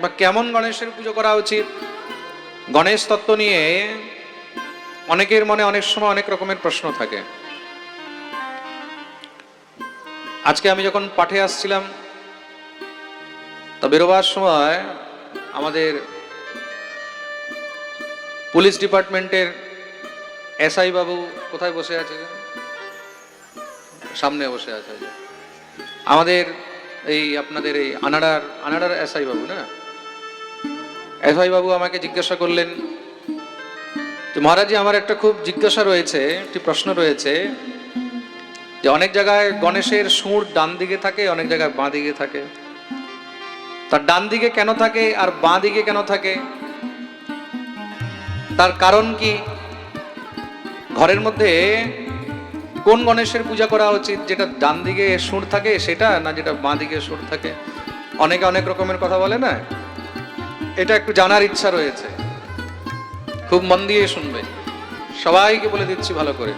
বা কেমন গণেশের পুজো করা উচিত? গণেশ তত্ত্ব নিয়ে অনেকের মনে অনেক সময় অনেক রকমের প্রশ্ন থাকে। আজকে আমি যখন পাঠে আসছিলাম, তা বেরোবার সময় আমাদের পুলিশ ডিপার্টমেন্টের এসআই বাবু কোথায় বসে আছে? সামনে বসে আছে। আমাদের এই আপনাদের এই আনাড়ার আনাড়ার এসআই বাবু, না? এসআই বাবু আমাকে জিজ্ঞাসা করলেন যে মহারাজি, আমার একটা খুব জিজ্ঞাসা রয়েছে, একটি প্রশ্ন রয়েছে, যে অনেক জায়গায় গণেশের সুর ডান দিকে থাকে, অনেক জায়গায় বাঁ দিকে থাকে। তার ডান দিকে কেন থাকে আর বাঁ দিকে কেন থাকে? তার কারণ কি? ঘরের মধ্যে কোন গণেশের পূজা করা উচিত? যেটা ডান দিকে সুর থাকে সেটা, না যেটা বাঁ দিকে সুর থাকে? অনেকে অনেক রকমের কথা বলে না? এটা একটু জানার ইচ্ছা রয়েছে। খুব মন দিয়ে শুনবে। সবাইকে বলে দিচ্ছি ভালো করে।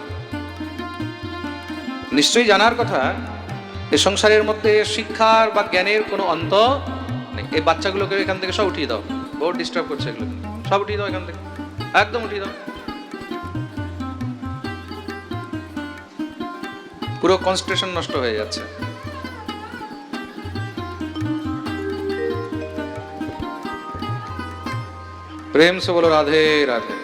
নিশ্চয়ই জানার কথা, এ সংসারের মধ্যে শিক্ষার বা জ্ঞানের কোনো অন্ত নেই। এই বাচ্চাগুলোকে এখান থেকে সব উঠিয়ে দাও। বহুত ডিস্টার্ব করছে এগুলো। সব উঠিয়ে দাও এখান থেকে। একদম উঠিয়ে দাও। পুরো কনসেন্ট্রেশন নষ্ট হয়ে যাচ্ছে। प्रेम से बोलो राधे राधे।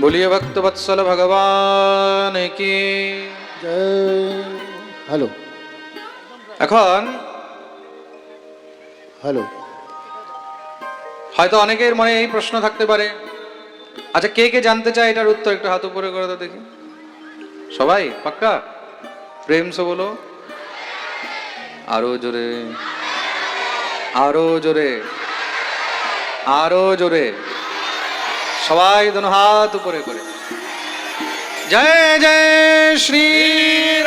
बोलिए भक्त वत्सल भगवान की হ্যালো। এখন? হ্যালো। হয়তো অনেকের মনে এই প্রশ্ন থাকতে পারে। আচ্ছা কে কে জানতে চায় এটার উত্তর একটু হাত উপরে করে দাও দেখি। সবাই? পাক্কা? প্রেম সে বলো আরও জোরে। আরও জোরে। আরও জোরে। সবাই দোনো হাত উপরে করে। জয় জয় শ্রী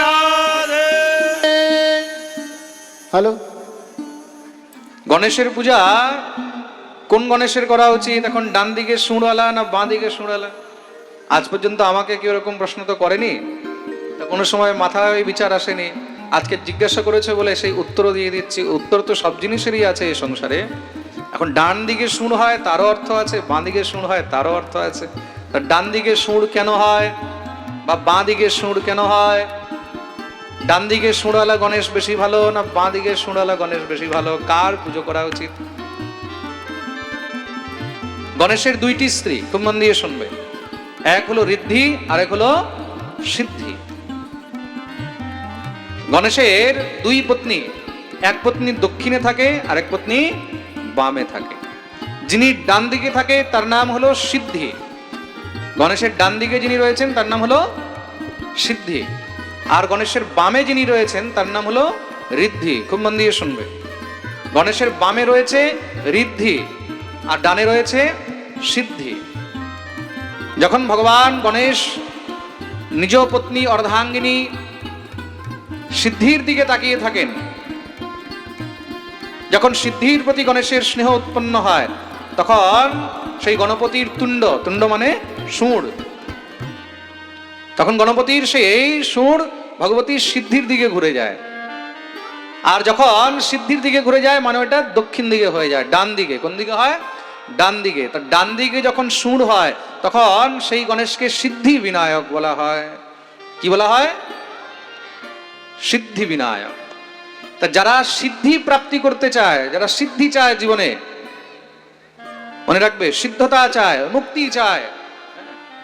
রাধে। হ্যালো? গণেশের পূজা? কোন গণেশের করা উচিত? এখন ডান দিকে সুঁড়ওয়ালা না বাঁ দিকে সুঁড়ওয়ালা আজ পর্যন্ত আমাকে কেউ এরকম প্রশ্ন তো করেনি? কোনো সময় মাথায় বিচার আসেনি। আজকে জিজ্ঞাসা করেছে বলে সেই উত্তরও দিয়ে দিচ্ছি। উত্তর তো সব জিনিসেরই আছে এই সংসারে। এখন ডান দিকে সুর হয় তারও অর্থ আছে বাঁ দিকে সুর হয় তারও অর্থ আছে। ডান দিকে সুর কেন হয়? বা বাঁ দিকে সুর কেন হয়? ডান দিকে সুঁড়ালা গণেশ বেশি ভালো না বাঁ দিকে সুঁড়ালা গণেশ বেশি ভালো? কার পুজো করা উচিত? গণেশের দুইটি স্ত্রী, খুব মন দিয়ে শুনবে। এক হলো ঋদ্ধি আর এক হলো সিদ্ধি। গণেশের দুই পত্নী, এক পত্নী দক্ষিণে থাকে আর এক পত্নী বামে থাকে। যিনি ডান দিকে থাকে, তার নাম হলো সিদ্ধি। গণেশের ডান দিকে যিনি রয়েছেন, তার নাম হলো সিদ্ধি। আর গণেশের বামে যিনি রয়েছেন, তার নাম হলো ঋদ্ধি। খুব মন দিয়ে শুনবে। গণেশের বামে রয়েছে ঋদ্ধি, আর ডানে রয়েছে সিদ্ধি। যখন ভগবান গণেশ নিজ পত্নী অর্ধাঙ্গিনী সিদ্ধির দিকে তাকিয়ে থাকেন, যখন সিদ্ধির প্রতি গণেশের স্নেহ উৎপন্ন হয়, তখন সেই গণপতির তুণ্ড তুণ্ড মানে সুর তখন গণপতির সেই সুর ভগবতীর সিদ্ধির দিকে ঘুরে যায়। আর যখন সিদ্ধির দিকে ঘুরে যায় মানে ওটা দক্ষিণ দিকে হয়ে যায়, ডান দিকে। কোন দিকে হয়? ডান দিকে। তা ডান দিকে যখন সুর হয়, তখন সেই গণেশকে সিদ্ধি বিনায়ক বলা হয়। কি বলা হয়? সিদ্ধি বিনায়ক। তা যারা সিদ্ধি প্রাপ্তি করতে চায়, যারা সিদ্ধি চায় জীবনে মনে রাখবে, সিদ্ধতা চায়, মুক্তি চায়।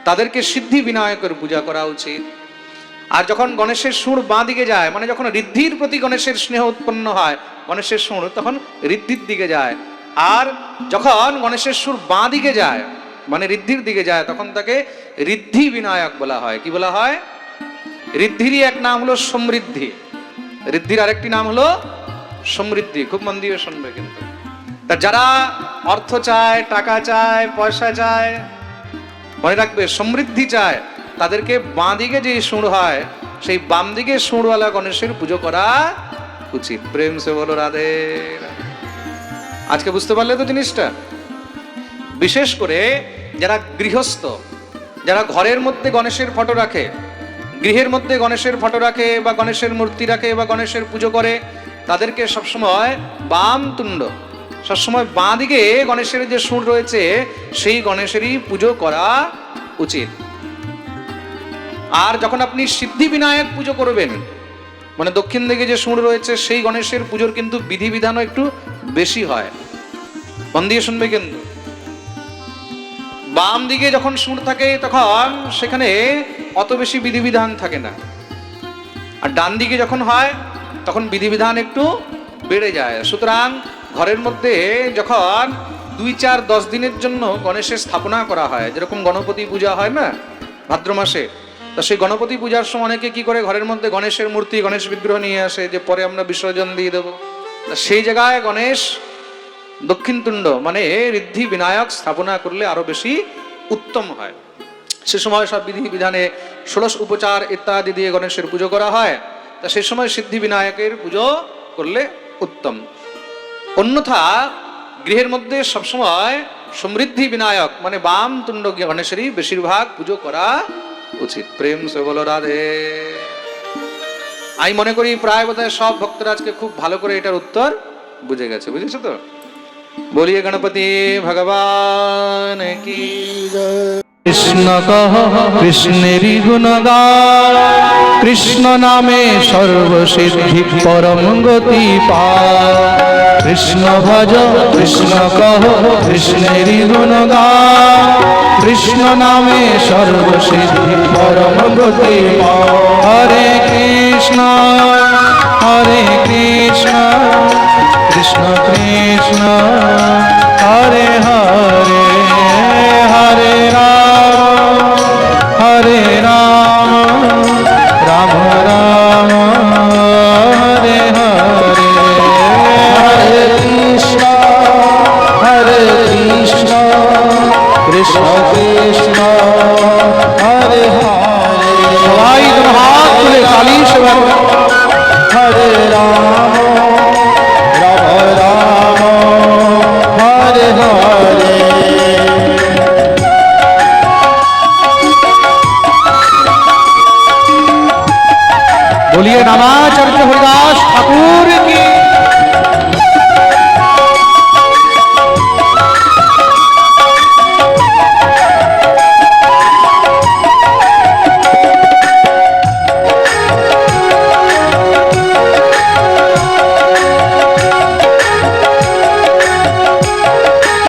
তাদেরকে সিদ্ধি বিনায়কের পূজা করা উচিত। আর যখন গণেশের সুর বাঁ দিকে যায় মানে যখন ঋদ্ধির প্রতি গণেশের স্নেহ উৎপন্ন হয়, গণেশের সুর তখন ঋদ্ধির দিকে যায়। আর যখন গণেশের সুর বাঁ দিকে যায় মানে ঋদ্ধির দিকে যায়, তখন তাকে ঋদ্ধি বিনায়ক বলা হয়। কি বলা হয়? ঋদ্ধিরই এক নাম হলো সমৃদ্ধি। ঋদ্ধির আরেকটি নাম হলো সমৃদ্ধি। খুব মন দিয়ে শুনবে কিন্তু। তা যারা অর্থ চায়, টাকা চায়, পয়সা চায়, মনে রাখবে সমৃদ্ধি চায়, তাদেরকে বাঁ দিকে যে সুর হয়, সেই বাম দিকে সুরওয়ালা গণেশের পুজো করা উচিত প্রেম সে বলো রাধে। আজকে বুঝতে পারলে তো জিনিসটা বিশেষ করে যারা গৃহস্থ, যারা ঘরের মধ্যে গণেশের ফটো রাখে, গৃহের মধ্যে গণেশের ফটো রাখে বা গণেশের মূর্তি রাখে বা গণেশের পুজো করে, তাদেরকে সবসময় বাম তুণ্ড সবসময় বাঁ দিকে গণেশের যে সুর রয়েছে, সেই গণেশেরই পুজো করা উচিত। আর যখন আপনি সিদ্ধি বিনায়ক পুজো করবেন মানে দক্ষিণ দিকে যে সুর রয়েছে, সেই গণেশের পুজোর কিন্তু বিধিবিধানও একটু বেশি হয়। মন দিয়ে শুনবে কিন্তু। বাম দিকে যখন সুর থাকে, তখন সেখানে অত বেশি বিধিবিধান থাকে না। আর ডান দিকে যখন হয়, তখন বিধিবিধান একটু বেড়ে যায়। সুতরাং ঘরের মধ্যে যখন দুই চার দশ দিনের জন্য গণেশের স্থাপনা করা হয়, যেরকম গণপতি পূজা হয় না, ভাদ্র মাসে, তা সেই গণপতি পূজার সময় অনেকে কি করে ঘরের মধ্যে গণেশের মূর্তি, গণেশ বিগ্রহ নিয়ে আসে, যে পরে আমরা বিসর্জন দিয়ে দেবো। সেই জায়গায় গণেশ দক্ষিণ তুণ্ড মানে ঋদ্ধি বিনায়ক স্থাপনা করলে আরও বেশি উত্তম হয়। সে সময় সব বিধি বিধানে ষোড়শ উপচার ইত্যাদি দিয়ে গণেশের পুজো করা হয়। তা সেই সময় সিদ্ধি বিনায়কের পুজো করলে উত্তম। অন্যথা গৃহের মধ্যে সবসময় সমৃদ্ধি বিনায়ক মানে বাম তুণ্ড গণেশেরই বেশিরভাগ পুজো করা উচিত। প্রেম সে বলো রাধে। আমি মনে করি প্রায় বোধহয় সব ভক্তরা আজকে খুব ভালো করে এটার উত্তর বুঝে গেছে, বুঝেছ তো? বলিয়ে গণপতি ভগবান কি কৃষ্ণ কহ কৃষ্ণেরই গুণগান, কৃষ্ণ নামে সর্বসিদ্ধি পরম গতি কৃষ্ণ ভজ, কৃষ্ণ কহ কৃষ্ণেরই গুণগান, কৃষ্ণ নামে সর্বসিদ্ধি পরম গতি হরে কৃষ্ণ হরে কৃষ্ণ কৃষ্ণ কৃষ্ণ। कृष्ण हरे हरे। सवाई हाथ हरे राम राम हरे हरे। बोलिए नमाचर्य हरिदास ठाकुर।